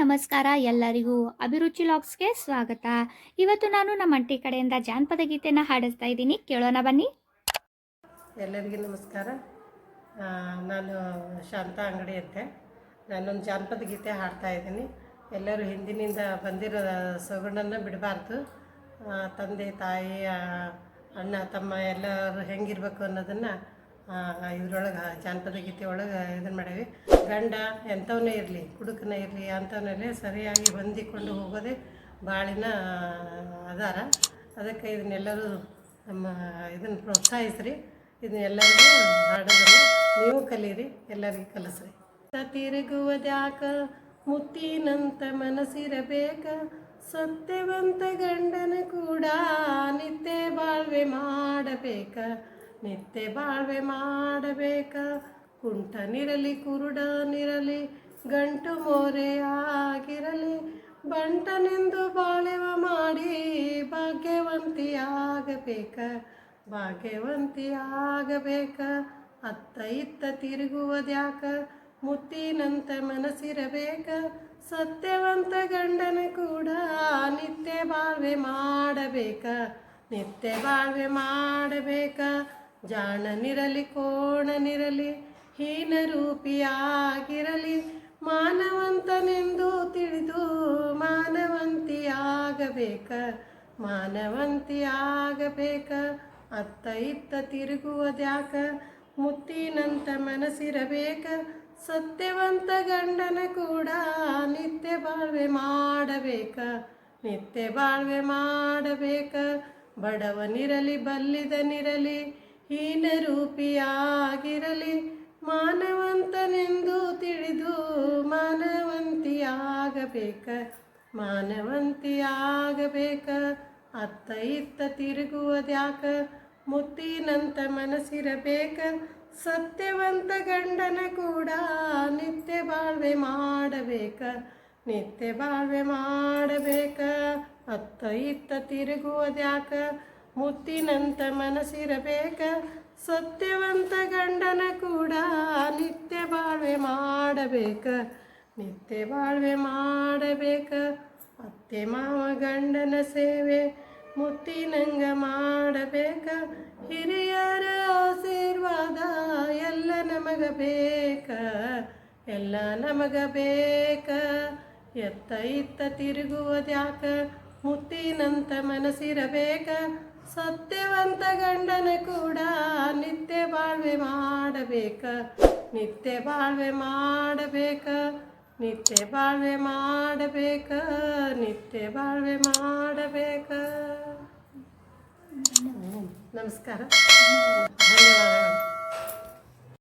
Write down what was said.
ನಮಸ್ಕಾರ ಎಲ್ಲರಿಗೂ. ಅಭಿರುಚಿ ಲಾಗ್ಸ್ಗೆ ಸ್ವಾಗತ. ಇವತ್ತು ನಾನು ನಮ್ಮ ಅಂಟಿ ಕಡೆಯಿಂದ ಜಾನಪದ ಗೀತೆನ ಹಾಡಿಸ್ತಾ ಇದ್ದೀನಿ. ಕೇಳೋಣ ಬನ್ನಿ. ಎಲ್ಲರಿಗೂ ನಮಸ್ಕಾರ. ನಾನು ಶಾಂತ ಅಂಗಡಿ ಅಂತೆ. ನಾನೊಂದು ಜಾನಪದ ಗೀತೆ ಹಾಡ್ತಾ ಇದ್ದೀನಿ. ಎಲ್ಲರೂ ಹಿಂದಿನಿಂದ ಬಂದಿರೋ ಸೊಗಡನ್ನು ಬಿಡಬಾರ್ದು. ತಂದೆ, ತಾಯಿ ಅಣ್ಣ, ತಮ್ಮ ಎಲ್ಲರೂ ಹೆಂಗಿರ್ಬೇಕು ಅನ್ನೋದನ್ನು ಇದ್ರೊಳಗೆ, ಜಾನಪದ ಗೀತೆ ಒಳಗೆ ಇದನ್ನು ಮಾಡೇವಿ. ಗಂಡ ಎಂಥವನ್ನೇ ಇರಲಿ ಕುಡುಕನೇ ಇರಲಿ ಅಂಥವನ್ನೆಲ್ಲ ಸರಿಯಾಗಿ ಹೊಂದಿಕೊಂಡು ಹೋಗೋದೇ ಬಾಳಿನ ಆಧಾರ. ಅದಕ್ಕೆ ಇದನ್ನೆಲ್ಲರೂ ನಮ್ಮ ಇದನ್ನು ಪ್ರೋತ್ಸಾಹಿಸ್ರಿ. ಇದನ್ನೆಲ್ಲರಿಗೂ ಹಾಡೋದನ್ನು ನೀವು ಕಲೀರಿ, ಎಲ್ಲರಿಗೂ ಕಲಿಸ್ರಿ. ತಿರುಗುವುದ್ಯಾಕ ಮುತ್ತಿನಂತ ಮನಸ್ಸಿರಬೇಕ, ಸತ್ಯವಂತ ಗಂಡನ ಕೂಡ ನಿತ್ಯ ಬಾಳ್ವೆ ಮಾಡಬೇಕ. ನಿತ್ಯ ಬಾಳ್ವೆ ಮಾಡಬೇಕ. ಕುಂಟನಿರಲಿ ಕುರುಡನಿರಲಿ ಗಂಟು ಮೋರೆ ಆಗಿರಲಿ. ಬಂಟನೆಂದು ಬಾಳೆವ ಮಾಡಿ ಭಾಗ್ಯವಂತಿಯಾಗಬೇಕ. ಭಾಗ್ಯವಂತಿಯಾಗಬೇಕ. ಅತ್ತ ಇತ್ತ ತಿರುಗುವುದ್ಯಾಕ ಮುತ್ತಿನಂತ ಮನಸ್ಸಿರಬೇಕ. ಸತ್ಯವಂತ ಗಂಡನ ಕೂಡ ನಿತ್ಯ ಬಾಳ್ವೆ ಮಾಡಬೇಕ. ನಿತ್ಯ ಬಾಳ್ವೆ ಮಾಡಬೇಕ. ಜಾಣನಿರಲಿ ಕೋಣನಿರಲಿ ಹೀನರೂಪಿಯಾಗಿರಲಿ ಮಾನವಂತನೆಂದು ತಿಳಿದು ಮಾನವಂತಿಯಾಗಬೇಕ ಮಾನವಂತಿಯಾಗಬೇಕ. ಅತ್ತ ಇತ್ತ ತಿರುಗುವುದ್ಯಾಕ ಮುತ್ತಿನಂತ ಮನಸ್ಸಿರಬೇಕ, ಸತ್ಯವಂತ ಗಂಡನ ಕೂಡ ನಿತ್ಯ ಬಾಳ್ವೆ ಮಾಡಬೇಕ, ನಿತ್ಯ ಬಾಳ್ವೆ ಮಾಡಬೇಕ. ಬಡವನಿರಲಿ ಬಲ್ಲಿದನಿರಲಿ ಹೀನ ರೂಪಿಯಾಗಿರಲಿ ಮಾನವಂತನೆಂದು ತಿಳಿದು ಮಾನವಂತಿಯಾಗಬೇಕ ಮಾನವಂತಿಯಾಗಬೇಕ. ಅತ್ತ ಇತ್ತ ತಿರುಗುವುದ್ಯಾಕ, ಮುತ್ತಿನಂತ ಮನಸ್ಸಿರಬೇಕ. ಸತ್ಯವಂತ ಗಂಡನ ಕೂಡ ನಿತ್ಯ ಬಾಳ್ವೆ ಮಾಡಬೇಕ, ನಿತ್ಯ ಬಾಳ್ವೆ ಮಾಡಬೇಕ. ಅತ್ತ ಇತ್ತ ತಿರುಗುವುದ್ಯಾಕ ಮುತ್ತಿನಂತ ಮನಸ್ಸಿರಬೇಕ. ಸತ್ಯವಂತ ಗಂಡನ ಕೂಡ ನಿತ್ಯ ಬಾಳ್ವೆ ಮಾಡಬೇಕ. ನಿತ್ಯ ಬಾಳ್ವೆ ಮಾಡಬೇಕ. ಅತ್ತೆ ಮಾವ ಗಂಡನ ಸೇವೆ ಮುತ್ತಿನಂಗ ಮಾಡಬೇಕ. ಹಿರಿಯರ ಆಶೀರ್ವಾದ ಎಲ್ಲ ನಮಗ ಬೇಕ. ಎಲ್ಲ ನಮಗ ಬೇಕ. ಎತ್ತ ಇತ್ತ ತಿರುಗುವುದ್ಯಾಕ ಮುತ್ತಿನಂತ ಮನಸ್ಸಿರಬೇಕ. ಸತ್ಯವಂತ ಗಂಡನ ಕೂಡ ನಿತ್ಯ ಬಾಳ್ವೆ ಮಾಡಬೇಕ, ನಿತ್ಯ ಬಾಳ್ವೆ ಮಾಡಬೇಕ, ನಿತ್ಯ ಬಾಳ್ವೆ ಮಾಡಬೇಕ, ನಿತ್ಯ ಬಾಳ್ವೆ ಮಾಡಬೇಕ. ನಮಸ್ಕಾರ. ಧನ್ಯವಾದಗಳು.